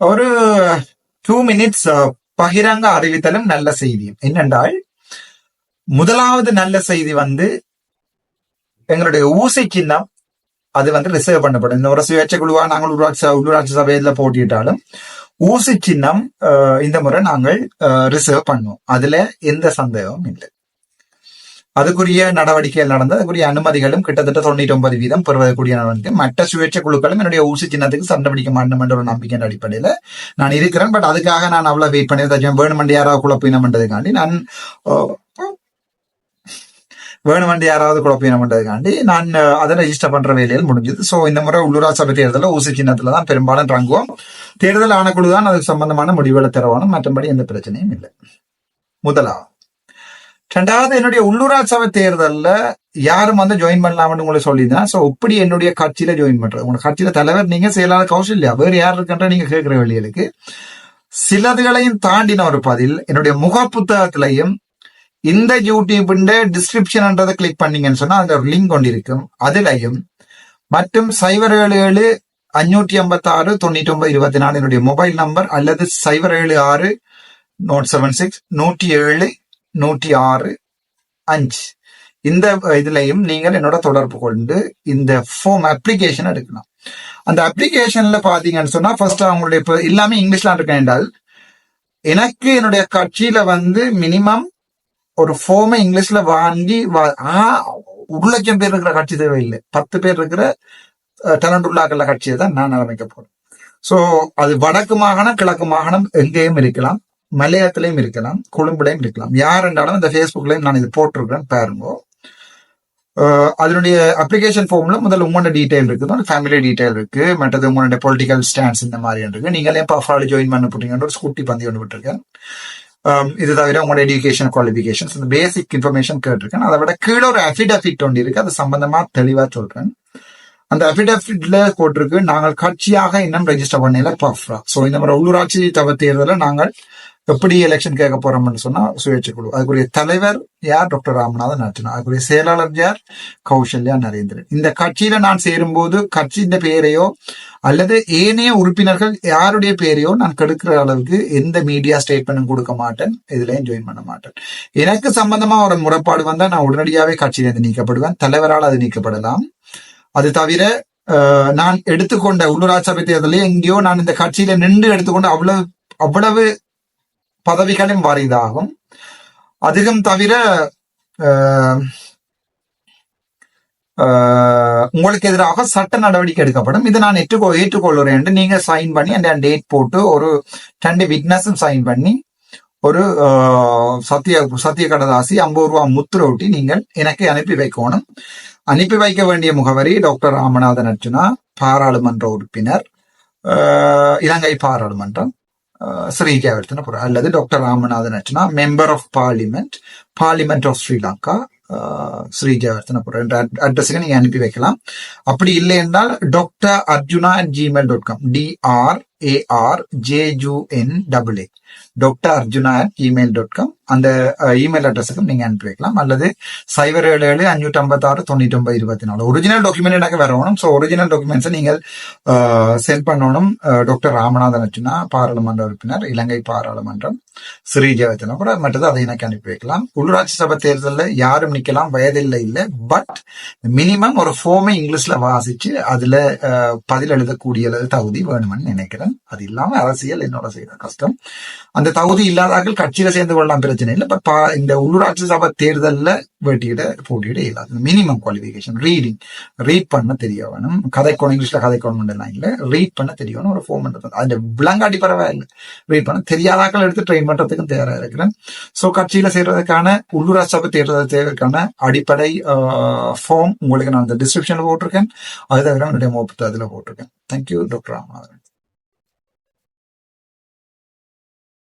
ஒரு two minutes uh, பகிரங்க அறிவித்தலும் நல்ல செய்தியும் என்னென்றால் முதலாவது நல்ல செய்தி வந்து எங்களுடைய ஊசை சின்னம் அது வந்து ரிசர்வ் பண்ணப்படும். இந்த ஒரு சுயேட்சை குழுவா நாங்கள் உள்ளாட்சி உள்ளூராட்சி சபையில போட்டியிட்டாலும் ஊசி சின்னம் uh, இந்த முறை நாங்கள் uh, ரிசர்வ் பண்ணுவோம். அதுல எந்த சந்தேகமும் இல்லை. அதுக்குரிய நடவடிக்கைகள் நடந்து அதுக்குரிய அனுமதிகளும் கிட்டத்தட்ட தொண்ணூற்றி ஒன்பது வீதம் பெறுவதற்குரிய நடவடிக்கை மற்ற சுயேட்சை குழுக்களும் என்னுடைய ஊசி சின்னத்துக்கு சண்டை பிடிக்க மாட்டோம் என்ற ஒரு நம்பிக்கையின் அடிப்படையில நான் இருக்கிறேன். பட் அதுக்காக நான் அவ்வளவு வெயிட் பண்ணி தச்சேன் வேணுமெண்டு யாராவது குழப்பினம்ன்றதுக்காண்டி நான் வேணுமண்டி வேணுமெண்டு யாராவது குழப்பினம்ன்றதுக்காண்டி நான் அதை ரெஜிஸ்டர் பண்ற வேலையில் முடிஞ்சது. ஸோ இந்த முறை உள்ளூராட்சி சபை தேர்தலில் ஊசி சின்னத்துல தான் பெரும்பாலும் தங்குவோம். தேர்தல் ஆணைக்குழு தான் அதுக்கு சம்பந்தமான முடிவுகளை தரவானும் மற்றபடி எந்த பிரச்சனையும் இல்லை. முதலாவது. ரெண்டாவது என்னுடைய உள்ளூராட்சி சபை தேர்தலில் யாரும் வந்து ஜாயின் பண்ணலாம்னு உங்களை சொல்லியிருந்தேன் ஸோ இப்படி என்னுடைய கட்சியில ஜாயின் பண்றது. உங்க கட்சியில தலைவர் நீங்க செயலாளர் கௌசல்யா வேறு யார் இருக்கின்ற நீங்க கேட்கிற வெளிகளுக்கு சிலதுகளையும் தாண்டின ஒரு பதில் என்னுடைய முக புத்தகத்திலையும் இந்த யூடியூபின் டிஸ்கிரிப்ஷன்ன்றதை கிளிக் பண்ணீங்கன்னு சொன்னா அதுல ஒரு லிங்க் கொண்டிருக்கும் அதுலையும் மற்றும் சைபர் ஏழு ஏழு அஞ்சூற்றி ஐம்பத்தி ஆறு தொண்ணூற்றி ஒன்பது இருபத்தி நாலு என்னுடைய மொபைல் நம்பர் அல்லது சைபர் ஏழு ஆறு நோட் செவன் சிக்ஸ் நூற்றி ஏழு நூற்றி ஆறு அஞ்சு. இந்த இதுலையும் நீங்கள் என்னோட தொடர்பு கொண்டு இந்த ஃபோம் அப்ளிகேஷன் எடுக்கலாம். அந்த அப்ளிகேஷன்ல பாத்தீங்கன்னு சொன்னா ஃபர்ஸ்ட் அவங்களுடைய இப்போ எல்லாமே இங்கிலீஷ்ல இருக்கேன் என்றால் எனக்கு என்னுடைய கட்சியில வந்து மினிமம் ஒரு ஃபோமை இங்கிலீஷ்ல வாங்கி ஆ, ஒரு லட்சம் பேர் இருக்கிற கட்சி தேவையில்லை. பத்து பேர் இருக்கிற டேலண்ட் உள்ளாக்கல்ல கட்சியை தான் நான் ஆரம்பிக்க போறேன். ஸோ அது வடக்கு மாகாணம் கிழக்கு மாகாணம் எங்கேயும் இருக்கலாம். மலையத்திலையும் இருக்கலாம் கொழும்புலையும் இருக்கலாம். யார் என்றாலும் இந்த ஃபேஸ்புக்லையும் நான் இது போட்டிருக்கேன் பாருங்க. அதனுடைய அப்ளிகேஷன் ஃபார்ம்ல முதல்ல உங்களோட டீடைல் இருக்குது ஃபேமிலி டீடைல் இருக்கு. மற்றது உங்களுடைய பொலிட்டிக்கல் ஸ்டாண்ட்ஸ் இந்த மாதிரி இருக்கு. நீங்களே பஃபாலி ஜாயின் பண்ண போட்டீங்கன்ற ஒரு ஸ்கூட்டி பந்தி ஒன்று விட்டுருக்கேன். இது தவிர உங்களோட எஜுகேஷன் குவாலிஃபிகேஷன்ஸ் இந்த பேசிக் இன்ஃபர்மேஷன் கேட்டிருக்கேன். அதை விட கீழே ஒரு அஃபிடபிட் ஒன்று இருக்கு. அது சம்பந்தமா தெளிவா சொல்றேன். அந்த அபிடபிட்ல போட்டிருக்கு நாங்கள் கட்சியாக இன்னும் ரெஜிஸ்டர் பண்ணல பஃப்ரா. ஸோ இந்த மாதிரி உள்ளூராட்சி சபை தேர்தலில் நாங்கள் எப்படி எலெக்ஷன் கேட்க போறோம்னு சொன்னா சுயேட்சை குழு. அதுக்குரிய தலைவர் யார்? டாக்டர் ராமநாதன் அர்ஜுனா. அதுக்குரிய செயலாளர் யார்? கௌசல்யா நரேந்திரன். இந்த கட்சியில நான் சேரும்போது கட்சியின் பெயரையோ அல்லது ஏனைய உறுப்பினர்கள் யாருடைய பெயரையோ நான் கெடுக்கிற அளவுக்கு எந்த மீடியா ஸ்டேட்மெண்ட்டும் கொடுக்க மாட்டேன். இதுலயும் ஜாயின் பண்ண மாட்டேன். எனக்கு சம்பந்தமா ஒரு முறைப்பாடு வந்தா நான் உடனடியாவே கட்சியிலிருந்து நீக்கப்படுவேன். தலைவரால் அது நீக்கப்படலாம். அது தவிர நான் எடுத்துக்கொண்ட உள்ளூராட்சி சபை தேர்தலில் எங்கேயோ நான் இந்த கட்சியில நின்று எடுத்துக்கொண்டு அவ்வளவு அவ்வளவு பதவிகளும் வாரிதாகும். அதிகம் தவிர உங்களுக்கு எதிராக சட்ட நடவடிக்கை எடுக்கப்படும். இதை நான் ஏற்றுக்கொ ஏற்றுக்கொள்கிறேன் என்று நீங்க சைன் பண்ணி அந்த டேட் போட்டு ஒரு ரெண்டு விட்னஸும் சைன் பண்ணி ஒரு சத்திய சத்திய கடதாசி ஐம்பது ரூபா முத்திர ஒட்டி நீங்கள் எனக்கு அனுப்பி வைக்கணும். அனுப்பி வைக்க வேண்டிய முகவரி டாக்டர் ராமநாதன் அர்ஜுனா பாராளுமன்ற உறுப்பினர் இலங்கை பாராளுமன்றம். அஹ், ஸ்ரீகேவர்த்தனபுரம் அல்லது doctor Ramanathan Arjuna member of parliament parliament of Sri Lanka Sri Jayawardenapura என்ற அட்ரஸுக்கு நீங்க அனுப்பி வைக்கலாம் அப்படி இல்லை என்றால் doctor Arjuna at Gmail dot com D R A R J U N double A doctor Arjuna at email dot com அந்த uh, email அட்ரஸுக்கும் நீங்க அனுப்பி வைக்கலாம். அல்லது சைபர் ஏழு ஏழு அஞ்சூற்றி ஐம்பத்தாறு தொண்ணூற்றி ஒன்பது இருபத்தி நாலு ஒரிஜினல் டாக்குமெண்ட் எனக்கு வரணும் ஸோ ஒரிஜினல் டாக்குமெண்ட்ஸை நீங்கள் uh, சென்ட் பண்ணணும். Uh, டாக்டர் ராமநாதன் அர்ஜுனா பாராளுமன்ற உறுப்பினர் இலங்கை பாராளுமன்றம் ஸ்ரீ ஜெயவர்த்தனா கூட மற்றது அதை எனக்கு அனுப்பி வைக்கலாம். உள்ளூராட்சி சபை தேர்தலில் யாரும் நிக்கலாம் வயதில்லை இல்லை. பட் மினிமம் ஒரு ஃபோமை இங்கிலீஷ்ல வாசிச்சு அதுல பதில் எழுதக்கூடிய தகுதி வேணுமென்னு நினைக்கிறேன். அது இல்லாம அரசியல் என்னோட செய்த கஷ்டம். அந்த தகுதி இல்லாதார்கள் கட்சியில சேர்ந்து கொள்ளலாம் பிரச்சனை இல்லை. பட் இந்த உள்ளூராட்சி சபை தேர்தல்ல வேட்டியிட போட்டியிட இல்லாத மினிமம் குவாலிஃபிகேஷன் ரீடிங் ரீட் பண்ண தெரிய வேணும். கதைக்கணும் இங்கிலீஷ்ல கதைக்கணும் எல்லாம் இல்ல. ரீட் பண்ண தெரியணும் ஒரு ஃபோம் பண்றது அந்த விளங்காட்டி பரவாயில்லை ரீட் பண்ண தெரியாதாக்கள் எடுத்து ட்ரெயின் பண்றதுக்கும் தயாரா இருக்கிறேன். சோ கட்சியில சேர்றதுக்கான உள்ளூராட்சி சபை தேர்தல் தேர்தலுக்கான அடிப்படை ஃபார்ம் உங்களுக்கு நான் அந்த டிஸ்கிரிப்ஷன்ல போட்டிருக்கேன். அது தவிர என்னுடைய மோப்பத்தை அதுல போட்டிருக்கேன். Thank you doctor Ramanathan.